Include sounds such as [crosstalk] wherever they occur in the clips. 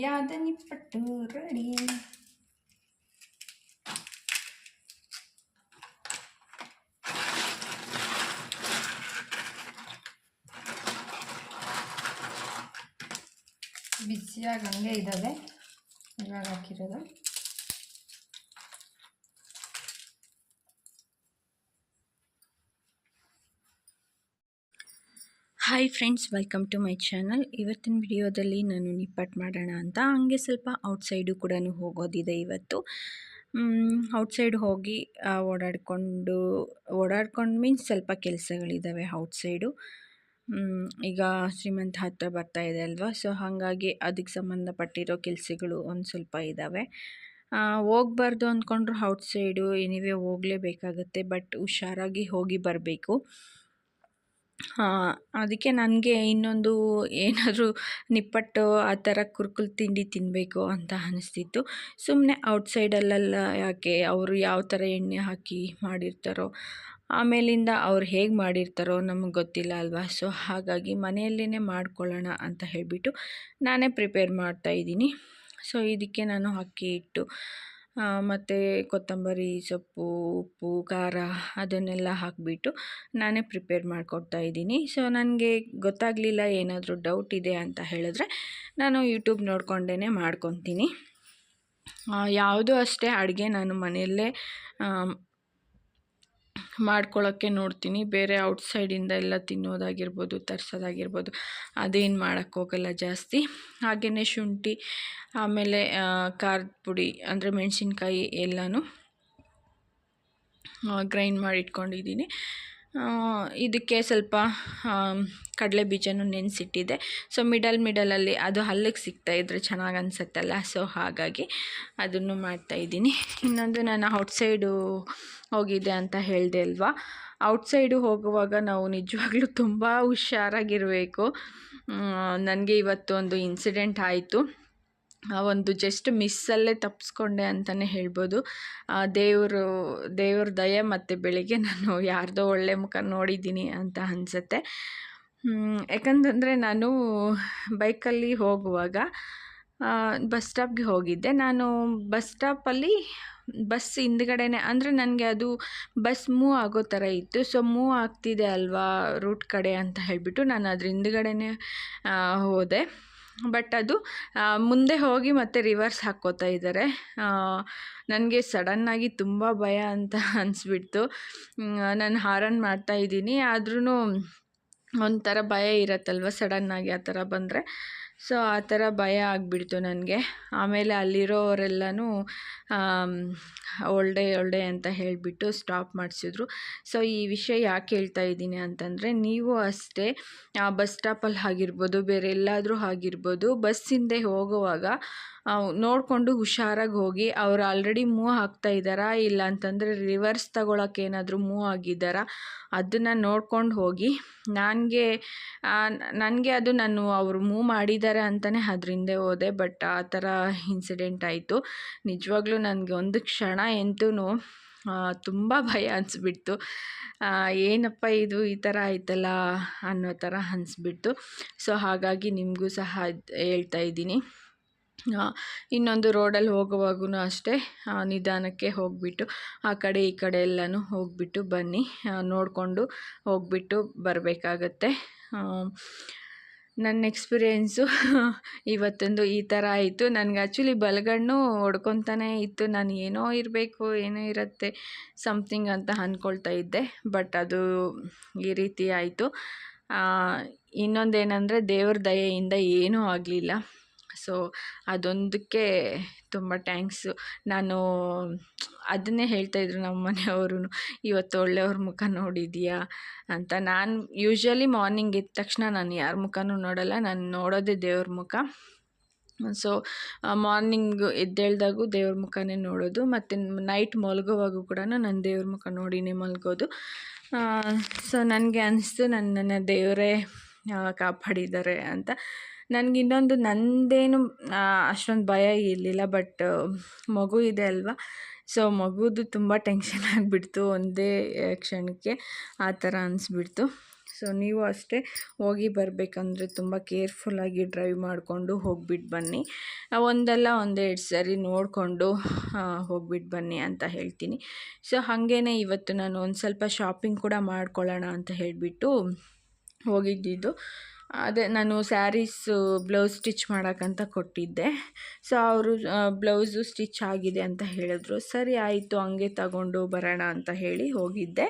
ಕೈಯಾದ ನಿಪ್ಪಟ್ಟು ready ಬಿಸಿಯಾಗಿ ಹಂಗೆ ಇದ್ದಾವೆ ಇವಾಗ ಹಾಕಿರೋದು hi friends welcome to my channel ಇವತ್ತಿನ ವಿಡಿಯೋದಲ್ಲಿ ನಾನು ನಿಪ್ಪಟ್ಟು ಮಾಡೋಣ ಅಂತ. ಹಂಗೆ ಸ್ವಲ್ಪ ಔಟ್ಸೈಡು ಕೂಡ ಹೋಗೋದಿದೆ ಇವತ್ತು. ಔಟ್ಸೈಡ್ ಹೋಗಿ ಓಡಾಡಿಕೊಂಡು, ಓಡಾಡ್ಕೊಂಡು ಮೀನ್ಸ್ ಸ್ವಲ್ಪ ಕೆಲಸಗಳಿದ್ದಾವೆ ಔಟ್ಸೈಡು ಈಗ ಶ್ರೀಮಂತ ಹತ್ತಿರ ಬರ್ತಾ ಇದೆ ಅಲ್ವಾ? ಸೊ ಹಾಗಾಗಿ ಅದಕ್ಕೆ ಸಂಬಂಧಪಟ್ಟಿರೋ ಕೆಲಸಗಳು ಒಂದು ಸ್ವಲ್ಪ ಇದ್ದಾವೆ ಹೋಗ್ಬಾರ್ದು ಅಂದ್ಕೊಂಡ್ರು ಔಟ್ಸೈಡು ಎನಿವೇ ಹೋಗಲೇಬೇಕಾಗತ್ತೆ ಬಟ್ ಹುಷಾರಾಗಿ ಹೋಗಿ ಬರಬೇಕು. ಅದಕ್ಕೆ ನನಗೆ ಇನ್ನೊಂದು ಏನಾದರೂ ನಿಪ್ಪಟ್ಟು ಆ ಥರ ಕುರ್ಕುಲ್ ತಿಂಡಿ ತಿನ್ನಬೇಕು ಅಂತ ಅನಿಸ್ತಿತ್ತು. ಸುಮ್ಮನೆ ಔಟ್ಸೈಡಲ್ಲೆಲ್ಲ ಯಾಕೆ ಅವರು ಯಾವ ಥರ ಎಣ್ಣೆ ಹಾಕಿ ಮಾಡಿರ್ತಾರೋ, ಆಮೇಲಿಂದ ಅವ್ರು ಹೇಗೆ ಮಾಡಿರ್ತಾರೋ ನಮಗೆ ಗೊತ್ತಿಲ್ಲ ಅಲ್ವಾ. ಸೊ, ಹಾಗಾಗಿ ಮನೆಯಲ್ಲೇ ಮಾಡ್ಕೊಳ್ಳೋಣ ಅಂತ ಹೇಳಿಬಿಟ್ಟು ನಾನೇ ಪ್ರಿಪೇರ್ ಮಾಡ್ತಾಯಿದ್ದೀನಿ ಸೊ, ಇದಕ್ಕೆ ನಾನು ಅಕ್ಕಿ ಹಿಟ್ಟು ಮತ್ತು ಕೊತ್ತಂಬರಿ, ಸೊಪ್ಪು, ಉಪ್ಪು, ಖಾರ ಅದನ್ನೆಲ್ಲ ಹಾಕಿಬಿಟ್ಟು ನಾನೇ ಪ್ರಿಪೇರ್ ಮಾಡಿಕೊಡ್ತಾ ಇದ್ದೀನಿ. ಸೊ ನನಗೆ ಗೊತ್ತಾಗಲಿಲ್ಲ ಏನಾದರೂ ಡೌಟ್ ಇದೆ ಅಂತ ಹೇಳಿದ್ರೆ ನಾನು ಯೂಟ್ಯೂಬ್ ನೋಡಿಕೊಂಡೇ ಮಾಡ್ಕೊತೀನಿ. ಯಾವುದೂ ಅಷ್ಟೇ ಅಡುಗೆ ನಾನು ಮನೆಯಲ್ಲೇ ಮಾಡ್ಕೊಳ್ಳೋಕ್ಕೆ ನೋಡ್ತೀನಿ. ಬೇರೆ ಔಟ್ಸೈಡಿಂದ ಎಲ್ಲ ತಿನ್ನೋದಾಗಿರ್ಬೋದು, ತರಿಸೋದಾಗಿರ್ಬೋದು, ಅದೇನು ಮಾಡೋಕ್ಕೋಗಲ್ಲ ಜಾಸ್ತಿ. ಹಾಗೆಯೇ ಶುಂಠಿ, ಆಮೇಲೆ ಖಾರದ ಪುಡಿ ಅಂದರೆ ಮೆಣಸಿನ್ಕಾಯಿ ಎಲ್ಲನೂ ಗ್ರೈಂಡ್ ಮಾಡಿ ಇಟ್ಕೊಂಡಿದ್ದೀನಿ ಇದಕ್ಕೆ ಸ್ವಲ್ಪ ಕಡಲೆ ಬೀಜನೂ ನೆನೆಸಿಟ್ಟಿದ್ದೆ. ಸೊ ಮಿಡಲ್ ಮಿಡಲಲ್ಲಿ ಅದು ಹಲ್ಲಿಗೆ ಸಿಗ್ತಾ ಇದ್ರೆ ಚೆನ್ನಾಗಿ ಅನಿಸುತ್ತಲ್ಲ ಸೊ ಹಾಗಾಗಿ ಅದನ್ನು ಮಾಡ್ತಾಯಿದ್ದೀನಿ ಇನ್ನೊಂದು ನಾನು ಔಟ್ಸೈಡು ಹೋಗಿದ್ದೆ ಅಂತ ಹೇಳಿದೆ ಅಲ್ವಾ? ಔಟ್ಸೈಡು ಹೋಗುವಾಗ ನಾವು ನಿಜವಾಗ್ಲೂ ತುಂಬ ಹುಷಾರಾಗಿರಬೇಕು. ನನಗೆ ಇವತ್ತು ಒಂದು ಇನ್ಸಿಡೆಂಟ್ ಆಯಿತು. ಒಂದು ಜಸ್ಟ್ ಮಿಸ್ಸಲ್ಲೇ ತಪ್ಪಿಸ್ಕೊಂಡೆ ಅಂತಲೇ ಹೇಳ್ಬೋದು. ದೇವರು, ದೇವ್ರ ದಯೆ ಮತ್ತು ಬೆಳಿಗ್ಗೆ ನಾನು ಯಾರ್ದೋ ಒಳ್ಳೆ ಮುಖ ನೋಡಿದ್ದೀನಿ ಅಂತ ಅನಿಸುತ್ತೆ. ಯಾಕಂತಂದರೆ ನಾನು ಬೈಕಲ್ಲಿ ಹೋಗುವಾಗ ಬಸ್ ಸ್ಟಾಪ್ಗೆ ಹೋಗಿದ್ದೆ. ನಾನು ಬಸ್ ಸ್ಟಾಪಲ್ಲಿ ಬಸ್ ಹಿಂದ್ಗಡೆನೆ, ಅಂದರೆ ನನಗೆ ಅದು ಬಸ್ ಮೂವ್ ಆಗೋ ಥರ ಇತ್ತು. ಸೊ, ಮೂವ್ ಆಗ್ತಿದೆ ಅಲ್ವಾ ರೂಟ್ ಕಡೆ ಅಂತ ಹೇಳಿಬಿಟ್ಟು ನಾನು ಅದ್ರ ಹಿಂದ್ಗಡೆನೆ ಹೋದೆ. ಬಟ್ ಅದು ಮುಂದೆ ಹೋಗಿ ಮತ್ತೆ ರಿವರ್ಸ್ ಹಾಕ್ಕೋತಾ ಇದ್ದಾರೆ. ನನಗೆ ಸಡನ್ನಾಗಿ ತುಂಬ ಭಯ ಅಂತ [laughs] ಅನಿಸ್ಬಿಡ್ತು. ನಾನು ಹಾರನ್ ಮಾಡ್ತಾ ಇದ್ದೀನಿ. ಆದ್ರೂ ಒಂಥರ ಭಯ ಇರತ್ತಲ್ವ ಸಡನ್ನಾಗಿ ಆ ಥರ ಬಂದರೆ? ಸೊ, ಆ ಥರ ಭಯ ಆಗಿಬಿಡ್ತು ನನಗೆ. ಆಮೇಲೆ ಅಲ್ಲಿರೋರೆಲ್ಲನೂ ಒಳ್ಳೆ ಒಳ್ಳೆ ಅಂತ ಹೇಳಿಬಿಟ್ಟು ಸ್ಟಾಪ್ ಮಾಡಿಸಿದ್ರು. ಸೊ, ಈ ವಿಷಯ ಯಾಕೆ ಹೇಳ್ತಾ ಇದ್ದೀನಿ ಅಂತಂದರೆ, ನೀವು ಅಷ್ಟೇ ಬಸ್ ಸ್ಟಾಪಲ್ಲಿ ಆಗಿರ್ಬೋದು, ಬೇರೆ ಎಲ್ಲಾದರೂ ಆಗಿರ್ಬೋದು, ಬಸ್ಸಿಂದೆ ಹೋಗುವಾಗ ನೋಡಿಕೊಂಡು ಹುಷಾರಾಗಿ ಹೋಗಿ ಅವ್ರು ಆಲ್ರೆಡಿ ಮೂವ್ ಆಗ್ತಾ ಇದ್ದಾರಾ? ಇಲ್ಲ ಅಂತಂದರೆ ರಿವರ್ಸ್ ತಗೊಳಕ್ಕೆ ಏನಾದರೂ ಮೂವ್ ಆಗಿದ್ದಾರಾ? ಅದನ್ನು ನೋಡ್ಕೊಂಡು ಹೋಗಿ. ನನಗೆ ನನಗೆ ಅದು ನಾನು ಅವರು ಮೂವ್ ಮಾಡಿದ್ದಾರೆ ಅಂತಲೇ ಅದ್ರ ಹಿಂದೆ ಹೋದೆ ಬಟ್ ಆ ಥರ ಇನ್ಸಿಡೆಂಟ್ ಆಯಿತು. ನಿಜವಾಗ್ಲೂ ನನಗೆ ಒಂದು ಕ್ಷಣ ಎಂತೂ ತುಂಬ ಭಯ ಅನಿಸ್ಬಿಡ್ತು. ಏನಪ್ಪ ಇದು ಈ ಥರ ಆಯ್ತಲ್ಲ ಅನ್ನೋ ಥರ ಅನಿಸ್ಬಿಡ್ತು. ಸೊ ಹಾಗಾಗಿ ನಿಮಗೂ ಸಹ ಹೇಳ್ತಾ ಇದ್ದೀನಿ. ಇನ್ನೊಂದು ರೋಡಲ್ಲಿ ಹೋಗುವಾಗೂ ಅಷ್ಟೇ ನಿಧಾನಕ್ಕೆ ಹೋಗಿಬಿಟ್ಟು, ಆ ಕಡೆ ಈ ಕಡೆ ಎಲ್ಲನೂ ಹೋಗಿಬಿಟ್ಟು ಬನ್ನಿ ನೋಡಿಕೊಂಡು ಹೋಗಿಬಿಟ್ಟು ಬರಬೇಕಾಗತ್ತೆ. ನನ್ನ ಎಕ್ಸ್ಪೀರಿಯೆನ್ಸು [laughs] ಇವತ್ತೊಂದು ಈ ಥರ ಆಯಿತು. ನನಗೆ ಆ್ಯಕ್ಚುಲಿ ಬಲಗಣ್ಣು ಹೊಡ್ಕೊತಾನೇ ಇತ್ತು. ನಾನು ಏನೋ ಇರಬೇಕು, ಏನೋ ಇರುತ್ತೆ ಸಮಥಿಂಗ್ ಅಂತ ಅಂದ್ಕೊಳ್ತಾ ಇದ್ದೆ ಬಟ್ ಅದು ಈ ರೀತಿ ಆಯಿತು. ಇನ್ನೊಂದೇನೆಂದರೆ ದೇವ್ರ ದಯೆಯಿಂದ ಏನೂ ಆಗಲಿಲ್ಲ. ಸೊ ಅದೊಂದಕ್ಕೆ ತುಂಬ ಟ್ಯಾಂಕ್ಸು ನಾನು ಅದನ್ನೇ ಹೇಳ್ತಾಯಿದ್ರು ನಮ್ಮ ಮನೆಯವರು ಇವತ್ತು ಒಳ್ಳೆಯವ್ರ ಮುಖ ನೋಡಿದೀಯಾ? ಅಂತ. ನಾನು ಯೂಶ್ವಲಿ ಮಾರ್ನಿಂಗ್ ಇದ್ದ ತಕ್ಷಣ ನಾನು ಯಾರ ಮುಖನೂ ನೋಡಲ್ಲ, ನಾನು ನೋಡೋದೇ ದೇವ್ರ ಮುಖ. ಸೊ ಮಾರ್ನಿಂಗ್ ಎದ್ದೇಳ್ದಾಗೂ ದೇವ್ರ ಮುಖನೇ ನೋಡೋದು, ಮತ್ತು ನೈಟ್ ಮಲಗೋವಾಗೂ ಕೂಡ ನಾನು ದೇವ್ರ ಮುಖ ನೋಡಿನೇ ಮಲಗೋದು. ಸೊ ನನಗೆ ಅನಿಸ್ತು ನನ್ನನ್ನು ದೇವರೇ ಕಾಪಾಡಿದ್ದಾರೆ ಅಂತ. ನನಗೆ ಇನ್ನೊಂದು ನಂದೇನು ಅಷ್ಟೊಂದು ಭಯ ಇರಲಿಲ್ಲ ಬಟ್ ಮಗು ಇದೆ ಅಲ್ವಾ? ಸೊ ಮಗುದು ತುಂಬ ಟೆನ್ಷನ್ [laughs] ಆಗಿಬಿಡ್ತು ಒಂದೇ ಕ್ಷಣಕ್ಕೆ ಆ ಥರ ಅನಿಸ್ಬಿಡ್ತು. ಸೊ ನೀವು ಅಷ್ಟೇ ಹೋಗಿ ಬರಬೇಕಂದ್ರೆ ತುಂಬ ಕೇರ್ಫುಲ್ಲಾಗಿ ಡ್ರೈವ್ ಮಾಡಿಕೊಂಡು ಹೋಗ್ಬಿಟ್ಟು ಬನ್ನಿ. ಒಂದಲ್ಲ ಒಂದೆರಡು ಸರಿ ನೋಡಿಕೊಂಡು ಹೋಗ್ಬಿಟ್ಟು ಬನ್ನಿ ಅಂತ ಹೇಳ್ತೀನಿ. ಸೊ ಹಾಗೇ ಇವತ್ತು ನಾನು ಒಂದು ಸ್ವಲ್ಪ ಶಾಪಿಂಗ್ ಕೂಡ ಮಾಡ್ಕೊಳ್ಳೋಣ ಅಂತ ಹೇಳಿಬಿಟ್ಟು ಹೋಗಿದ್ದಿದ್ದು. ಅದೇ ನಾನು ಸ್ಯಾರೀಸು ಬ್ಲೌಸ್ ಸ್ಟಿಚ್ ಮಾಡೋಕ್ಕಂತ ಕೊಟ್ಟಿದ್ದೆ. ಸೊ ಅವರು ಬ್ಲೌಸು ಸ್ಟಿಚ್ ಆಗಿದೆ ಅಂತ ಹೇಳಿದ್ರು. ಸರಿ, ಆಯಿತು, ಹಂಗೆ ತಗೊಂಡು ಬರೋಣ ಅಂತ ಹೇಳಿ ಹೋಗಿದ್ದೆ.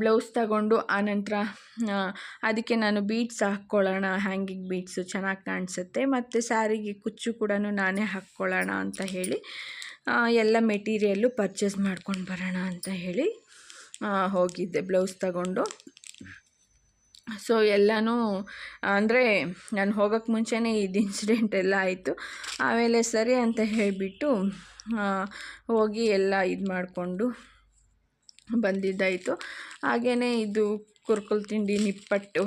ಬ್ಲೌಸ್ ತಗೊಂಡು ಆನಂತರ ಅದಕ್ಕೆ ನಾನು ಬೀಡ್ಸ್ ಹಾಕ್ಕೊಳ್ಳೋಣ, ಹ್ಯಾಂಗಿಂಗ್ ಬೀಡ್ಸು ಚೆನ್ನಾಗಿ ಕಾಣಿಸುತ್ತೆ. ಮತ್ತು ಸ್ಯಾರಿಗೆ ಕುಚ್ಚು ಕೂಡ ನಾನೇ ಹಾಕ್ಕೊಳ್ಳೋಣ ಅಂತ ಹೇಳಿ ಎಲ್ಲ ಮೆಟೀರಿಯಲ್ಲು ಪರ್ಚೇಸ್ ಮಾಡ್ಕೊಂಡು ಬರೋಣ ಅಂತ ಹೇಳಿ ಹೋಗಿದ್ದೆ ಬ್ಲೌಸ್ ತಗೊಂಡು. ಸೊ ಎಲ್ಲನೂ, ಅಂದರೆ ನಾನು ಹೋಗೋಕ್ಕೆ ಮುಂಚೆನೇ ಇದು ಇನ್ಸಿಡೆಂಟ್ ಎಲ್ಲ ಆಯಿತು. ಆಮೇಲೆ ಸರಿ ಅಂತ ಹೇಳಿಬಿಟ್ಟು ಹೋಗಿ ಎಲ್ಲ ಇದು ಮಾಡಿಕೊಂಡು ಬಂದಿದ್ದಾಯಿತು. ಹಾಗೆಯೇ ಇದು ಕುರ್ಕುಲ್ ತಿಂಡಿ ನಿಪ್ಪಟ್ಟು.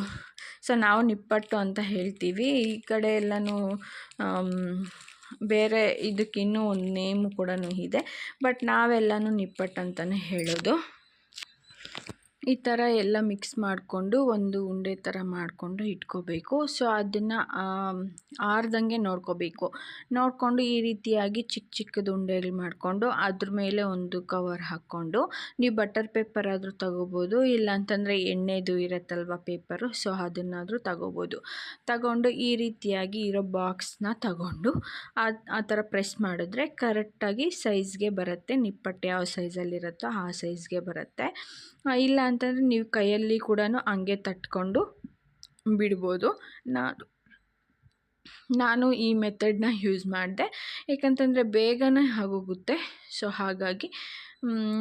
ಸೊ ನಾವು ನಿಪ್ಪಟ್ಟು ಅಂತ ಹೇಳ್ತೀವಿ. ಈ ಕಡೆ ಎಲ್ಲನೂ ಬೇರೆ ಇದಕ್ಕಿನ್ನೂ ಒಂದು ನೇಮು ಕೂಡ ಇದೆ. ಬಟ್ ನಾವೆಲ್ಲನೂ ನಿಪ್ಪಟ್ಟು ಅಂತಲೇ ಹೇಳೋದು. ಈ ಥರ ಎಲ್ಲ ಮಿಕ್ಸ್ ಮಾಡಿಕೊಂಡು ಒಂದು ಉಂಡೆ ಥರ ಮಾಡಿಕೊಂಡು ಇಟ್ಕೋಬೇಕು. ಸೊ ಅದನ್ನು ಆರ್ದಂಗೆ ನೋಡ್ಕೋಬೇಕು. ನೋಡಿಕೊಂಡು ಈ ರೀತಿಯಾಗಿ ಚಿಕ್ಕ ಚಿಕ್ಕದು ಉಂಡೆಗಳು ಮಾಡಿಕೊಂಡು ಅದ್ರ ಮೇಲೆ ಒಂದು ಕವರ್ ಹಾಕ್ಕೊಂಡು ನೀವು ಬಟರ್ ಪೇಪರ್ ಆದರೂ ತಗೋಬೋದು ಇಲ್ಲ ಅಂತಂದರೆ ಎಣ್ಣೆದು ಇರುತ್ತಲ್ವ ಪೇಪರು ಸೊ ಅದನ್ನಾದರೂ ತಗೋಬೋದು. ತಗೊಂಡು ಈ ರೀತಿಯಾಗಿ ಇರೋ ಬಾಕ್ಸ್ನ ತಗೊಂಡು ಆ ಥರ ಪ್ರೆಸ್ ಮಾಡಿದ್ರೆ ಕರೆಕ್ಟಾಗಿ ಸೈಜ್ಗೆ ಬರುತ್ತೆ. ನಿಪ್ಪಟ್ಟು ಯಾವ ಸೈಜಲ್ಲಿರುತ್ತೋ ಆ ಸೈಜ್ಗೆ ಬರುತ್ತೆ. ಇಲ್ಲ ಅಂತಂದರೆ ನೀವು ಕೈಯಲ್ಲಿ ಕೂಡ ಹಂಗೆ ತಟ್ಕೊಂಡು ಬಿಡ್ಬೋದು. ನಾನು ನಾನು ಈ ಮೆಥಡ್ನ ಯೂಸ್ ಮಾಡಿದೆ. ಏಕಂತಂದರೆ ಬೇಗನೆ ಆಗೋಗುತ್ತೆ. ಸೊ ಹಾಗಾಗಿ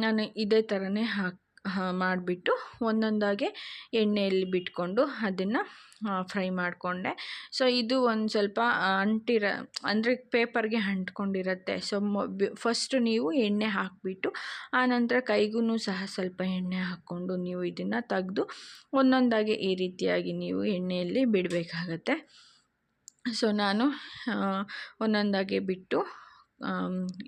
ನಾನು ಇದೇ ಥರನೇ ಹಾಕಿ ಮಾಡಿಬಿಟ್ಟು ಒಂದೊಂದಾಗೆ ಎಣ್ಣೆಯಲ್ಲಿ ಬಿಟ್ಕೊಂಡು ಅದನ್ನು ಫ್ರೈ ಮಾಡಿಕೊಂಡೆ. ಸೊ ಇದು ಒಂದು ಸ್ವಲ್ಪ ಅಂಟಿರ, ಅಂದರೆ ಪೇಪರ್ಗೆ ಅಂಟ್ಕೊಂಡಿರತ್ತೆ. ಸೊ ಫಸ್ಟು ನೀವು ಎಣ್ಣೆ ಹಾಕಿಬಿಟ್ಟು, ಆನಂತರ ಕೈಗೂ ಸಹ ಸ್ವಲ್ಪ ಎಣ್ಣೆ ಹಾಕ್ಕೊಂಡು ನೀವು ಇದನ್ನು ತೆಗೆದು, ಒಂದೊಂದಾಗೆ ಈ ರೀತಿಯಾಗಿ ನೀವು ಎಣ್ಣೆಯಲ್ಲಿ ಬಿಡಬೇಕಾಗತ್ತೆ. ಸೊ ನಾನು ಒಂದೊಂದಾಗೆ ಬಿಟ್ಟು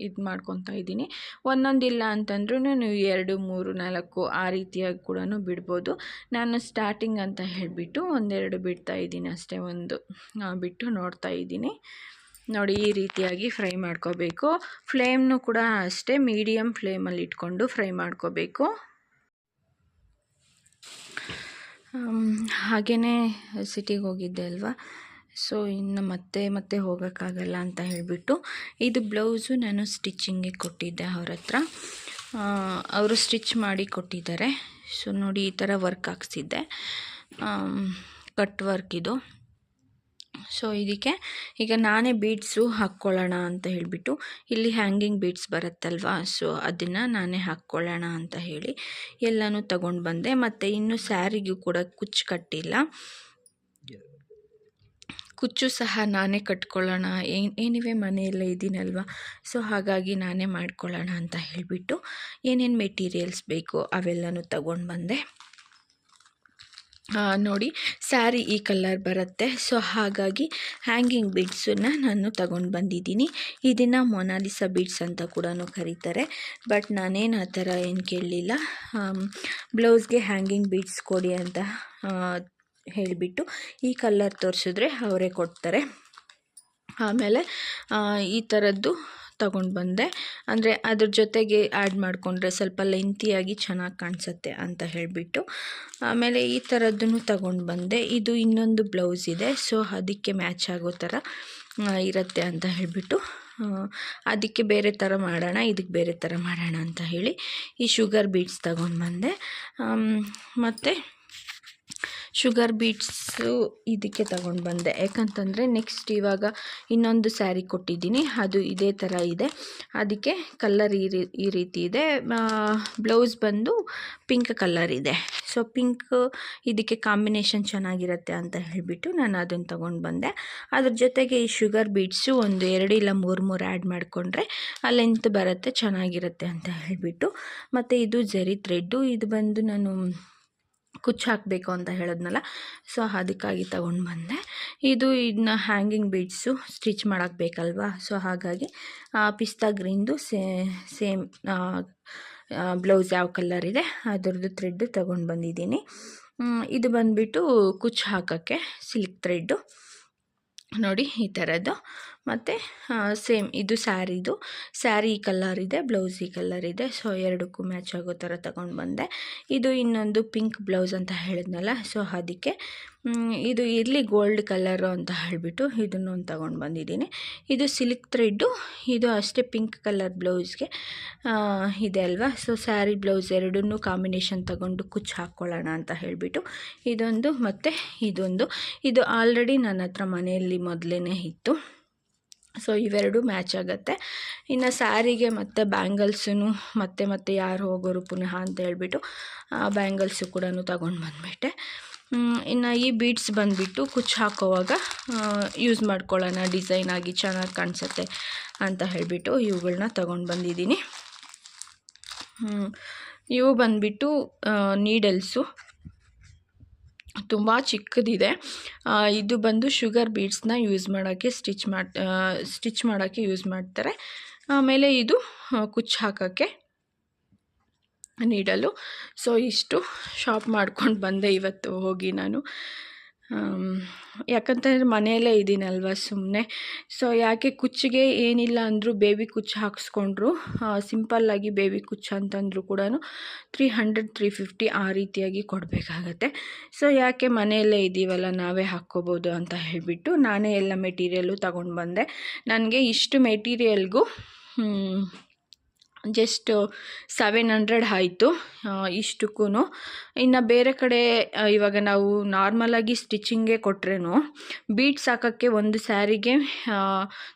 ಇದು ಮಾಡ್ಕೊತಾ ಇದ್ದೀನಿ. ಒಂದೊಂದಿಲ್ಲ ಅಂತಂದ್ರೂ ನೀವು ಎರಡು, ಮೂರು, ನಾಲ್ಕು ಆ ರೀತಿಯಾಗಿ ಕೂಡ ಬಿಡ್ಬೋದು. ನಾನು ಸ್ಟಾರ್ಟಿಂಗ್ ಅಂತ ಹೇಳಿಬಿಟ್ಟು ಒಂದೆರಡು ಬಿಡ್ತಾ ಇದ್ದೀನಿ ಅಷ್ಟೇ, ಒಂದು ಬಿಟ್ಟು ನೋಡ್ತಾ ಇದ್ದೀನಿ. ನೋಡಿ, ಈ ರೀತಿಯಾಗಿ ಫ್ರೈ ಮಾಡ್ಕೋಬೇಕು. ಫ್ಲೇಮ್ನು ಕೂಡ ಅಷ್ಟೇ ಮೀಡಿಯಮ್ ಫ್ಲೇಮಲ್ಲಿ ಇಟ್ಕೊಂಡು ಫ್ರೈ ಮಾಡ್ಕೋಬೇಕು. ಹಾಗೆಯೇ ಸಿಟಿಗೆ ಹೋಗಿದ್ದೆ ಅಲ್ವಾ? ಸೊ ಇನ್ನು ಮತ್ತೆ ಮತ್ತೆ ಹೋಗೋಕ್ಕಾಗಲ್ಲ ಅಂತ ಹೇಳಿಬಿಟ್ಟು ಇದು ಬ್ಲೌಸು ನಾನು ಸ್ಟಿಚ್ಚಿಂಗಿಗೆ ಕೊಟ್ಟಿದ್ದೆ ಅವ್ರ ಹತ್ರ. ಅವರು ಸ್ಟಿಚ್ ಮಾಡಿ ಕೊಟ್ಟಿದ್ದಾರೆ. ಸೊ ನೋಡಿ ಈ ಥರ ವರ್ಕ್ ಹಾಕ್ಸಿದ್ದೆ. ಕಟ್ ವರ್ಕ್ ಇದು. ಸೊ ಇದಕ್ಕೆ ಈಗ ನಾನೇ ಬೀಡ್ಸು ಹಾಕ್ಕೊಳ್ಳೋಣ ಅಂತ ಹೇಳಿಬಿಟ್ಟು ಇಲ್ಲಿ ಹ್ಯಾಂಗಿಂಗ್ ಬೀಡ್ಸ್ ಬರುತ್ತಲ್ವಾ, ಸೊ ಅದನ್ನು ನಾನೇ ಹಾಕ್ಕೊಳ್ಳೋಣ ಅಂತ ಹೇಳಿ ಎಲ್ಲನೂ ತಗೊಂಡು ಬಂದೆ ಮತ್ತು ಇನ್ನು ಸ್ಯಾರಿಗೂ ಕೂಡ ಕುಚ್ಚು ಕಟ್ಟಿಲ್ಲ ಕುಚ್ಚು ಸಹ ನಾನೇ ಕಟ್ಕೊಳ್ಳೋಣ. ಏನು, ಏನಿವೆ ಮನೆಯಲ್ಲೇ ಇದ್ದೀನಲ್ವ ಸೊ ಹಾಗಾಗಿ ನಾನೇ ಮಾಡ್ಕೊಳ್ಳೋಣ ಅಂತ ಹೇಳಿಬಿಟ್ಟು ಏನೇನು ಮೆಟೀರಿಯಲ್ಸ್ ಬೇಕು ಅವೆಲ್ಲನೂ ತಗೊಂಡು ಬಂದೆ. ನೋಡಿ, ಸ್ಯಾರಿ ಈ ಕಲರ್ ಬರುತ್ತೆ. ಸೊ ಹಾಗಾಗಿ ಹ್ಯಾಂಗಿಂಗ್ ಬೀಡ್ಸನ್ನು ನಾನು ತಗೊಂಡು ಬಂದಿದ್ದೀನಿ. ಇದನ್ನು ಮೊನಾಲಿಸ ಬಿಡ್ಸ್ ಅಂತ ಕೂಡ ಕರೀತಾರೆ. ಬಟ್ ನಾನೇನು ಆ ಥರ ಏನು ಕೇಳಲಿಲ್ಲ. ಬ್ಲೌಸ್ಗೆ ಹ್ಯಾಂಗಿಂಗ್ ಬಿಡ್ಸ್ ಕೊಡಿ ಅಂತ ಹೇಳಿಬಿಟ್ಟು ಈ ಕಲ್ಲರ್ ತೋರಿಸಿದ್ರೆ ಅವರೇ ಕೊಡ್ತಾರೆ. ಆಮೇಲೆ ಈ ಥರದ್ದು ತಗೊಂಡು ಬಂದೆ. ಅಂದರೆ ಅದ್ರ ಜೊತೆಗೆ ಆ್ಯಡ್ ಮಾಡಿಕೊಂಡ್ರೆ ಸ್ವಲ್ಪ ಲೆಂತಿಯಾಗಿ ಚೆನ್ನಾಗಿ ಕಾಣಿಸುತ್ತೆ ಅಂತ ಹೇಳಿಬಿಟ್ಟು. ಆಮೇಲೆ ಈ ಥರದ್ದನ್ನು ತಗೊಂಡು ಬಂದೆ. ಇದು ಇನ್ನೊಂದು ಬ್ಲೌಸ್ ಇದೆ. ಸೊ, ಅದಕ್ಕೆ ಮ್ಯಾಚ್ ಆಗೋ ಥರ ಇರುತ್ತೆ ಅಂತ ಹೇಳಿಬಿಟ್ಟು. ಅದಕ್ಕೆ ಬೇರೆ ಥರ ಮಾಡೋಣ, ಇದಕ್ಕೆ ಬೇರೆ ಥರ ಮಾಡೋಣ ಅಂತ ಹೇಳಿ ಈ ಶುಗರ್ ಬೀಟ್ಸ್ ತಗೊಂಡು ಬಂದೆ. ಮತ್ತು ಶುಗರ್ ಬೀಟ್ಸು ಇದಕ್ಕೆ ತಗೊಂಡು ಬಂದೆ. ಯಾಕಂತಂದರೆ ನೆಕ್ಸ್ಟ್ ಇವಾಗ ಇನ್ನೊಂದು ಸ್ಯಾರಿ ಕೊಟ್ಟಿದ್ದೀನಿ. ಅದು ಇದೇ ಥರ ಇದೆ. ಅದಕ್ಕೆ ಕಲ್ಲರ್ ಈ ರೀ, ಈ ರೀತಿ ಇದೆ. ಬ್ಲೌಸ್ ಬಂದು ಪಿಂಕ್ ಕಲ್ಲರ್ ಇದೆ. ಸೊ ಪಿಂಕ್ ಇದಕ್ಕೆ ಕಾಂಬಿನೇಷನ್ ಚೆನ್ನಾಗಿರುತ್ತೆ ಅಂತ ಹೇಳಿಬಿಟ್ಟು ನಾನು ಅದನ್ನು ತೊಗೊಂಡು ಬಂದೆ. ಅದ್ರ ಜೊತೆಗೆ ಈ ಶುಗರ್ ಬೀಟ್ಸು ಒಂದು ಎರಡು ಇಲ್ಲ ಮೂರು ಮೂರು ಆ್ಯಡ್ ಮಾಡಿಕೊಂಡ್ರೆ ಆ ಬರುತ್ತೆ, ಚೆನ್ನಾಗಿರುತ್ತೆ ಅಂತ ಹೇಳಿಬಿಟ್ಟು. ಮತ್ತು ಇದು ಜರಿ ಥ್ರೆಡ್ಡು ಇದು ಬಂದು ನಾನು ಕುಚ್ಚು ಹಾಕಬೇಕು ಅಂತ ಹೇಳಿದ್ನಲ್ಲ, ಸೊ ಅದಕ್ಕಾಗಿ ತಗೊಂಡು ಬಂದೆ. ಇದು ಇದನ್ನ ಹ್ಯಾಂಗಿಂಗ್ ಬೀಡ್ಸು ಸ್ಟಿಚ್ ಮಾಡೋಕ್ಕೆ ಬೇಕಲ್ವಾ? ಸೊ ಹಾಗಾಗಿ ಪಿಸ್ತಾ ಗ್ರೀನ್ದು ಸೇಮ್ ಬ್ಲೌಸ್ ಯಾವ ಕಲರ್ ಇದೆ, ಅದರದ್ದು ಥ್ರೆಡ್ಡು ತಗೊಂಡು ಬಂದಿದ್ದೀನಿ. ಇದು ಬಂದುಬಿಟ್ಟು ಕುಚ್ಚು ಹಾಕೋಕ್ಕೆ ಸಿಲ್ಕ್ ಥ್ರೆಡ್ಡು ನೋಡಿ ಈ ಥರದ್ದು. ಮತ್ತು ಸೇಮ್ ಇದು ಸ್ಯಾರಿದು. ಸ್ಯಾರಿ ಈ ಕಲರ್ ಇದೆ ಬ್ಲೌಸ್ ಈ ಕಲರ್ ಇದೆ. ಸೊ ಎರಡಕ್ಕೂ ಮ್ಯಾಚ್ ಆಗೋ ಥರ ತಗೊಂಡು ಬಂದೆ. ಇದು ಇನ್ನೊಂದು ಪಿಂಕ್ ಬ್ಲೌಸ್ ಅಂತ ಹೇಳಿದ್ನಲ್ಲ ಸೊ ಅದಕ್ಕೆ ಇದು ಇರಲಿ ಗೋಲ್ಡ್ ಕಲರು ಅಂತ ಹೇಳಿಬಿಟ್ಟು ಇದನ್ನು ತಗೊಂಡು ಬಂದಿದ್ದೀನಿ. ಇದು ಸಿಲ್ಕ್ ಥ್ರೆಡ್ಡು, ಇದು ಅಷ್ಟೇ ಪಿಂಕ್ ಕಲರ್ ಬ್ಲೌಸ್ಗೆ. ಇದೆ ಅಲ್ವಾ? ಸೊ ಸ್ಯಾರಿ ಬ್ಲೌಸ್ ಎರಡನ್ನೂ ಕಾಂಬಿನೇಷನ್ ತಗೊಂಡು ಕುಚ್ಚು ಹಾಕ್ಕೊಳ್ಳೋಣ ಅಂತ ಹೇಳಿಬಿಟ್ಟು ಇದೊಂದು ಮತ್ತು ಇದೊಂದು. ಇದು ಆಲ್ರೆಡಿ ನನ್ನ ಹತ್ರ ಮನೆಯಲ್ಲಿ ಮೊದಲೇ ಇತ್ತು. ಸೊ ಇವೆರಡು ಮ್ಯಾಚ್ ಆಗುತ್ತೆ. ಇನ್ನು ಸ್ಯಾರಿಗೆ ಮತ್ತು ಬ್ಯಾಂಗಲ್ಸೂ ಮತ್ತೆ ಮತ್ತೆ ಯಾರು ಹೋಗೋರು ಪುನಃ ಅಂತ ಹೇಳ್ಬಿಟ್ಟು ಬ್ಯಾಂಗಲ್ಸು ಕೂಡ ತಗೊಂಡು ಬಂದುಬಿಟ್ಟೆ. ಇನ್ನು ಈ ಬೀಡ್ಸ್ ಬಂದುಬಿಟ್ಟು ಕುಚ್ಚು ಹಾಕೋವಾಗ ಯೂಸ್ ಮಾಡ್ಕೊಳ್ಳೋಣ ಡಿಸೈನ್ ಆಗಿ ಚೆನ್ನಾಗಿ ಕಾಣಿಸುತ್ತೆ ಅಂತ ಹೇಳಿಬಿಟ್ಟು ಇವುಗಳನ್ನ ತಗೊಂಡು ಬಂದಿದ್ದೀನಿ. ಇವು ಬಂದುಬಿಟ್ಟು ನೀಡಲ್ಸು ತುಂಬ ಚಿಕ್ಕದಿದೆ. ಇದು ಬಂದು ಶುಗರ್ ಬೀಡ್ಸ್ನ ಯೂಸ್ ಮಾಡೋಕ್ಕೆ ಸ್ಟಿಚ್ ಮಾಡಿ ಸ್ಟಿಚ್ ಮಾಡೋಕ್ಕೆ ಯೂಸ್ ಮಾಡ್ತಾರೆ. ಆಮೇಲೆ ಇದು ಕುಚ್ಚು ಹಾಕೋಕ್ಕೆ ನೀಡಲು. ಸೊ ಇಷ್ಟು ಶಾಪ್ ಮಾಡ್ಕೊಂಡು ಬಂದೆ ಇವತ್ತು ಹೋಗಿ ನಾನು. ಯಾಕಂತಂದರೆ ಮನೆಯಲ್ಲೇ ಇದ್ದೀನಲ್ವ ಸುಮ್ಮನೆ ಸೊ ಯಾಕೆ ಕುಚ್ಚಿಗೆ ಏನಿಲ್ಲ ಅಂದರೂ ಬೇಬಿ ಕುಚ್ಚು ಹಾಕ್ಸ್ಕೊಂಡ್ರು. ಸಿಂಪಲ್ಲಾಗಿ ಬೇಬಿ ಕುಚ್ಚು ಅಂತಂದರೂ ಕೂಡ ತ್ರೀ ಹಂಡ್ರೆಡ್ ತ್ರೀ ಫಿಫ್ಟಿ ಆ ರೀತಿಯಾಗಿ ಕೊಡಬೇಕಾಗತ್ತೆ. ಸೊ ಯಾಕೆ ಮನೆಯಲ್ಲೇ ಇದ್ದೀವಲ್ಲ ನಾವೇ ಹಾಕ್ಕೋಬೋದು ಅಂತ ಹೇಳಿಬಿಟ್ಟು ನಾನೇ ಎಲ್ಲ ಮೆಟೀರಿಯಲ್ಲು ತಗೊಂಡು ಬಂದೆ. ನನಗೆ ಇಷ್ಟು ಮೆಟೀರಿಯಲ್ಗೂ ಜಸ್ಟ್ ಸೆವೆನ್ ಹಂಡ್ರೆಡ್ ಆಯಿತು ಇಷ್ಟಕ್ಕೂ ಇನ್ನು ಬೇರೆ ಕಡೆ ಇವಾಗ ನಾವು ನಾರ್ಮಲಾಗಿ ಸ್ಟಿಚಿಂಗೇ ಕೊಟ್ರೇನು, ಬೀಡ್ಸ್ ಹಾಕೋಕ್ಕೆ ಒಂದು ಸ್ಯಾರಿಗೆ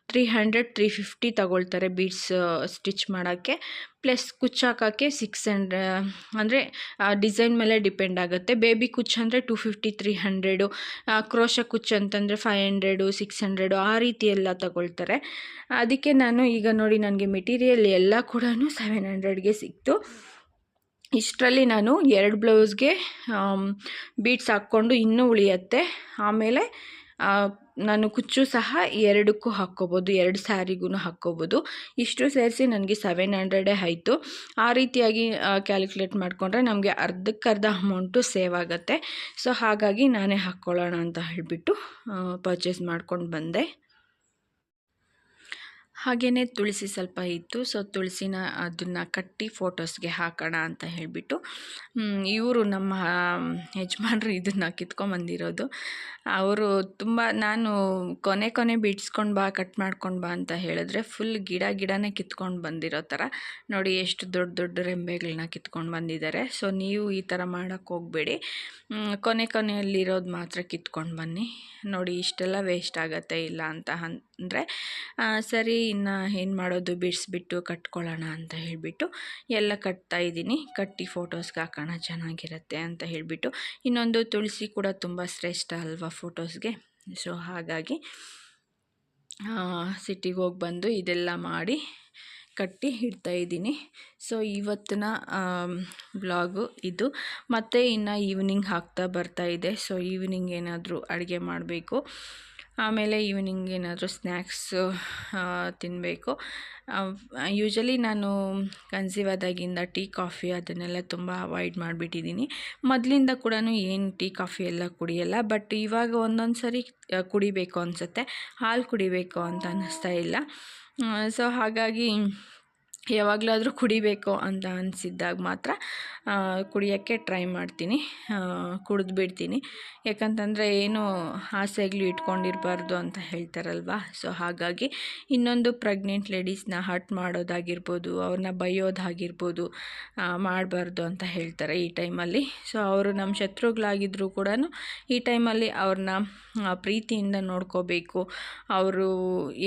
ತ್ರೀ ಹಂಡ್ರೆಡ್ ತ್ರೀ ಫಿಫ್ಟಿ ತಗೊಳ್ತಾರೆ ಬೀಡ್ಸ್ ಸ್ಟಿಚ್ ಮಾಡೋಕ್ಕೆ. ಪ್ಲಸ್ ಕುಚ್ಚು ಹಾಕೋಕ್ಕೆ ಸಿಕ್ಸ್ ಹಂಡ್ರ ಅಂದರೆ ಡಿಸೈನ್ ಮೇಲೆ ಡಿಪೆಂಡ್ ಆಗುತ್ತೆ. ಬೇಬಿ ಕುಚ್ಚು ಅಂದರೆ two fifty three hundred crochet ಕುಚ್ಚು ಅಂತಂದರೆ ಫೈವ್ ಹಂಡ್ರೆಡು ಸಿಕ್ಸ್ ಹಂಡ್ರೆಡು ಆ ರೀತಿ ಎಲ್ಲ ತಗೊಳ್ತಾರೆ. ಅದಕ್ಕೆ ನಾನು ಈಗ ನೋಡಿ ನನಗೆ ಮೆಟೀರಿಯಲ್ ಎಲ್ಲ ಕೂಡ ಸೆವೆನ್ ಹಂಡ್ರೆಡ್ಗೆ ಸಿಕ್ತು. ಇಷ್ಟರಲ್ಲಿ ನಾನು ಎರಡು ಬ್ಲೌಸ್ಗೆ ಬೀಟ್ಸ್ ಹಾಕ್ಕೊಂಡು ಇನ್ನೂ ಉಳಿಯತ್ತೆ. ಆಮೇಲೆ ನಾನು ಕುಚ್ಚು ಸಹ ಎರಡಕ್ಕೂ ಹಾಕ್ಕೋಬೋದು, ಎರಡು ಸ್ಯಾರಿಗೂ ಹಾಕ್ಕೋಬೋದು. ಇಷ್ಟು ಸೇರಿಸಿ ನನಗೆ ಸೆವೆನ್ ಹಂಡ್ರೆಡೇ ಆಯಿತು. ಆ ರೀತಿಯಾಗಿ ಕ್ಯಾಲ್ಕುಲೇಟ್ ಮಾಡಿಕೊಂಡ್ರೆ ನಮಗೆ ಅರ್ಧಕ್ಕರ್ಧ ಅಮೌಂಟು ಸೇವ್ ಆಗುತ್ತೆ. ಸೊ ಹಾಗಾಗಿ ನಾನೇ ಹಾಕ್ಕೊಳ್ಳೋಣ ಅಂತ ಹೇಳಿಬಿಟ್ಟು ಪರ್ಚೇಸ್ ಮಾಡ್ಕೊಂಡು ಬಂದೆ. ಹಾಗೆಯೇ ತುಳಸಿ ಸ್ವಲ್ಪ ಇತ್ತು. ಸೊ, ತುಳಸಿನ ಅದನ್ನು ಕಟ್ಟಿ ಫೋಟೋಸ್ಗೆ ಹಾಕೋಣ ಅಂತ ಹೇಳಿಬಿಟ್ಟು ಇವರು ನಮ್ಮ ಯಜಮಾನ್ರು ಇದನ್ನು ಕಿತ್ಕೊಂಬಂದಿರೋದು. ಅವರು ತುಂಬ, ನಾನು ಕೊನೆ ಕೊನೆ ಬಿಡಿಸ್ಕೊಂಡು ಬಾ, ಕಟ್ ಮಾಡ್ಕೊಂಡು ಬಾ ಅಂತ ಹೇಳಿದ್ರೆ ಫುಲ್ ಗಿಡ ಗಿಡನೇ ಕಿತ್ಕೊಂಡು ಬಂದಿರೋ ಥರ. ನೋಡಿ, ಎಷ್ಟು ದೊಡ್ಡ ದೊಡ್ಡ ರೆಂಬೆಗಳನ್ನ ಕಿತ್ಕೊಂಡು ಬಂದಿದ್ದಾರೆ. ಸೊ, ನೀವು ಈ ಥರ ಮಾಡೋಕ್ಕೆ ಹೋಗಬೇಡಿ. ಕೊನೆ ಕೊನೆಯಲ್ಲಿರೋದು ಮಾತ್ರ ಕಿತ್ಕೊಂಡು ಬನ್ನಿ. ನೋಡಿ, ಇಷ್ಟೆಲ್ಲ ವೇಸ್ಟ್ ಆಗತ್ತೆ ಇಲ್ಲ ಅಂತ ಅಂದರೆ ಸರಿ, ಇನ್ನು ಏನು ಮಾಡೋದು? ಬಿಡಿಸ್ಬಿಟ್ಟು ಕಟ್ಕೊಳ್ಳೋಣ ಅಂತ ಹೇಳಿಬಿಟ್ಟು ಎಲ್ಲ ಕಟ್ತಾ ಇದ್ದೀನಿ. ಕಟ್ಟಿ ಫೋಟೋಸ್ಗೆ ಹಾಕೋಣ, ಚೆನ್ನಾಗಿರುತ್ತೆ ಅಂತ ಹೇಳಿಬಿಟ್ಟು. ಇನ್ನೊಂದು ತುಳಸಿ ಕೂಡ ತುಂಬ ಶ್ರೇಷ್ಠ ಅಲ್ವಾ ಫೋಟೋಸ್ಗೆ? ಸೊ ಹಾಗಾಗಿ ಸಿಟಿಗೆ ಹೋಗಿ ಬಂದು ಇದೆಲ್ಲ ಮಾಡಿ ಕಟ್ಟಿ ಇಡ್ತಾ ಇದ್ದೀನಿ. ಸೊ ಇವತ್ತಿನ ಬ್ಲಾಗು ಇದು. ಮತ್ತೆ ಇನ್ನು ಈವ್ನಿಂಗ್ ಹಾಕ್ತಾ ಬರ್ತಾ ಇದೆ. ಸೊ ಈವ್ನಿಂಗ್ ಏನಾದರೂ ಅಡುಗೆ ಮಾಡಬೇಕು. ಆಮೇಲೆ ಈವ್ನಿಂಗ್ ಏನಾದರೂ ಸ್ನ್ಯಾಕ್ಸು ತಿನ್ನಬೇಕು ಯೂಶಲಿ ನಾನು ಕನ್ಸೀವ್ ಆದಾಗಿಂದ ಟೀ ಕಾಫಿ ಅದನ್ನೆಲ್ಲ ತುಂಬ ಅವಾಯ್ಡ್ ಮಾಡಿಬಿಟ್ಟಿದ್ದೀನಿ ಮೊದಲಿಂದ ಕೂಡ ಏನು ಟೀ ಕಾಫಿ ಎಲ್ಲ ಕುಡಿಯಲ್ಲ ಬಟ್ ಇವಾಗ ಒಂದೊಂದು ಸರಿ ಕುಡಿಬೇಕು ಅನಿಸುತ್ತೆ. ಹಾಲು ಕುಡಿಬೇಕು ಅಂತ ಅನ್ನಿಸ್ತಾ ಇಲ್ಲ. ಸೊ ಹಾಗಾಗಿ ಯಾವಾಗಲಾದರೂ ಕುಡಿಬೇಕು ಅಂತ ಅನಿಸಿದ್ದಾಗ ಮಾತ್ರ ಕುಡಿಯೋಕ್ಕೆ ಟ್ರೈ ಮಾಡ್ತೀನಿ ಕುಡಿದು ಬಿಡ್ತೀನಿ. ಯಾಕಂತಂದರೆ ಏನು ಆಸೆಗಳು ಇಟ್ಕೊಂಡಿರಬಾರ್ದು ಅಂತ ಹೇಳ್ತಾರಲ್ವ? ಸೊ ಹಾಗಾಗಿ ಇನ್ನೊಂದು ಪ್ರೆಗ್ನೆಂಟ್ ಲೇಡೀಸ್ನ ಹರ್ಟ್ ಮಾಡೋದಾಗಿರ್ಬೋದು, ಅವ್ರನ್ನ ಬೈಯೋದಾಗಿರ್ಬೋದು ಮಾಡಬಾರ್ದು ಅಂತ ಹೇಳ್ತಾರೆ ಈ ಟೈಮಲ್ಲಿ. ಸೊ ಅವರು ನಮ್ಮ ಶತ್ರುಗಳಾಗಿದ್ದರೂ ಕೂಡ ಈ ಟೈಮಲ್ಲಿ ಅವ್ರನ್ನ ಪ್ರೀತಿಯಿಂದ ನೋಡ್ಕೋಬೇಕು. ಅವರು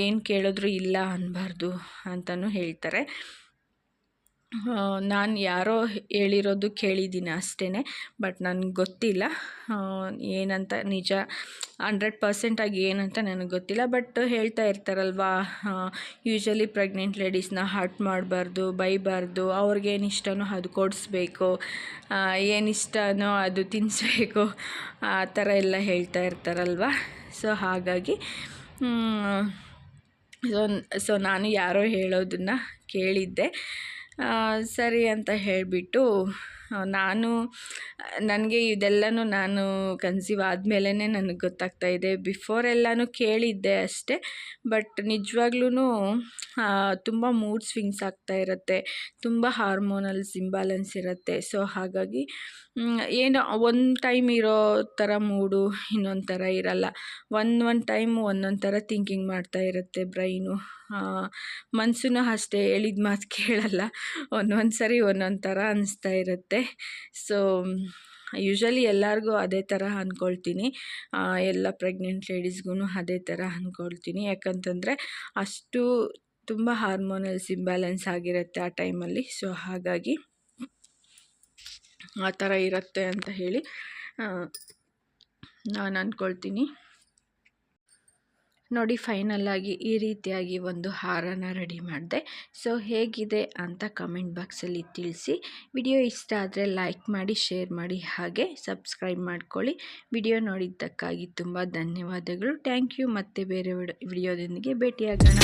ಏನು ಕೇಳಿದ್ರು ಇಲ್ಲ ಅನ್ನಬಾರ್ದು ಅಂತಲೂ ಹೇಳ್ತಾರೆ. ನಾನು ಯಾರೋ ಹೇಳಿರೋದು ಕೇಳಿದ್ದೀನಿ ಅಷ್ಟೇ ಬಟ್ ನನಗೆ ಗೊತ್ತಿಲ್ಲ. ಏನಂತ ನಿಜ, ಹಂಡ್ರೆಡ್ ಪರ್ಸೆಂಟಾಗಿ ಏನಂತ ನನಗೆ ಗೊತ್ತಿಲ್ಲ, ಬಟ್ ಹೇಳ್ತಾ ಇರ್ತಾರಲ್ವಾ ಯೂಶ್ವಲಿ ಪ್ರೆಗ್ನೆಂಟ್ ಲೇಡೀಸ್ನ ಹರ್ಟ್ ಮಾಡಬಾರ್ದು, ಬೈಬಾರ್ದು, ಅವ್ರಿಗೇನು ಇಷ್ಟನೋ ಅದು ಕೊಡಿಸ್ಬೇಕು ಏನು ಇಷ್ಟನೋ ಅದು ತಿನ್ನಿಸ್ಬೇಕು ಆ ಥರ ಎಲ್ಲ ಹೇಳ್ತಾ ಇರ್ತಾರಲ್ವ. ಸೊ, ಹಾಗಾಗಿ ಸೊ ಸೊ, ನಾನು ಯಾರೋ ಹೇಳೋದನ್ನು ಕೇಳಿದ್ದೆ. ಸರಿ ಅಂತ ಹೇಳಿಬಿಟ್ಟು ನಾನು ನನಗೆ ಇದೆಲ್ಲನೂ ನಾನು ಕನ್ಸೀವ್ ಆದಮೇಲೆ ನನಗೆ ಗೊತ್ತಾಗ್ತಾ ಇದೆ. ಬಿಫೋರ್ ಎಲ್ಲನೂ ಕೇಳಿದ್ದೆ ಅಷ್ಟೇ, ಬಟ್ ನಿಜವಾಗ್ಲೂ ತುಂಬ ಮೂಡ್ ಸ್ವಿಂಗ್ಸ್ ಆಗ್ತಾ ಇರುತ್ತೆ, ತುಂಬ ಹಾರ್ಮೋನಲ್ಸ್ ಇಂಬ್ಯಾಲೆನ್ಸ್ ಇರುತ್ತೆ. ಸೊ, ಹಾಗಾಗಿ ಏನೋ, ಒಂದು ಟೈಮ್ ಇರೋ ಥರ ಮೂಡು ಇನ್ನೊಂದು ಥರ ಇರಲ್ಲ. ಒಂದು ಒಂದು ಟೈಮ್ ಒಂದೊಂದು ಥರ ಥಿಂಕಿಂಗ್ ಮಾಡ್ತಾ ಇರುತ್ತೆ ಬ್ರೈನು. ಮನಸ್ಸೂ ಅಷ್ಟೇ ಹೇಳಿದ ಮಾತು ಕೇಳಲ್ಲ ಒಂದೊಂದು ಸರಿ ಒಂದೊಂದು ಥರ ಅನಿಸ್ತಾ ಇರುತ್ತೆ. ಸೊ ಯೂಶ್ವಲಿ ಎಲ್ಲರಿಗೂ ಅದೇ ಥರ ಅಂದ್ಕೊಳ್ತೀನಿ ಎಲ್ಲ ಪ್ರೆಗ್ನೆಂಟ್ ಲೇಡೀಸ್ಗೂ ಅದೇ ಥರ ಅಂದ್ಕೊಳ್ತೀನಿ ಯಾಕಂತಂದರೆ ಅಷ್ಟು ತುಂಬ ಹಾರ್ಮೋನಲ್ಸ್ ಇಂಬ್ಯಾಲೆನ್ಸ್ ಆಗಿರುತ್ತೆ ಆ ಟೈಮಲ್ಲಿ ಸೊ ಹಾಗಾಗಿ ಆ ಥರ ಇರುತ್ತೆ ಅಂತ ಹೇಳಿ ನಾನು ಅಂದ್ಕೊಳ್ತೀನಿ ನೋಡಿ ಫೈನಲ್ಲಾಗಿ ಈ ರೀತಿಯಾಗಿ ಒಂದು ಹಾರನ ರೆಡಿ ಮಾಡಿದೆ. ಸೊ ಹೇಗಿದೆ ಅಂತ ಕಮೆಂಟ್ ಬಾಕ್ಸಲ್ಲಿ ತಿಳಿಸಿ. ವಿಡಿಯೋ ಇಷ್ಟ ಆದರೆ ಲೈಕ್ ಮಾಡಿ, ಶೇರ್ ಮಾಡಿ, ಹಾಗೆ ಸಬ್ಸ್ಕ್ರೈಬ್ ಮಾಡ್ಕೊಳ್ಳಿ. ವಿಡಿಯೋ ನೋಡಿದ್ದಕ್ಕಾಗಿ ತುಂಬ ಧನ್ಯವಾದಗಳು. Thank you. ಮತ್ತೆ ಬೇರೆ ವಿಡಿಯೋದೊಂದಿಗೆ ಭೇಟಿಯಾಗೋಣ.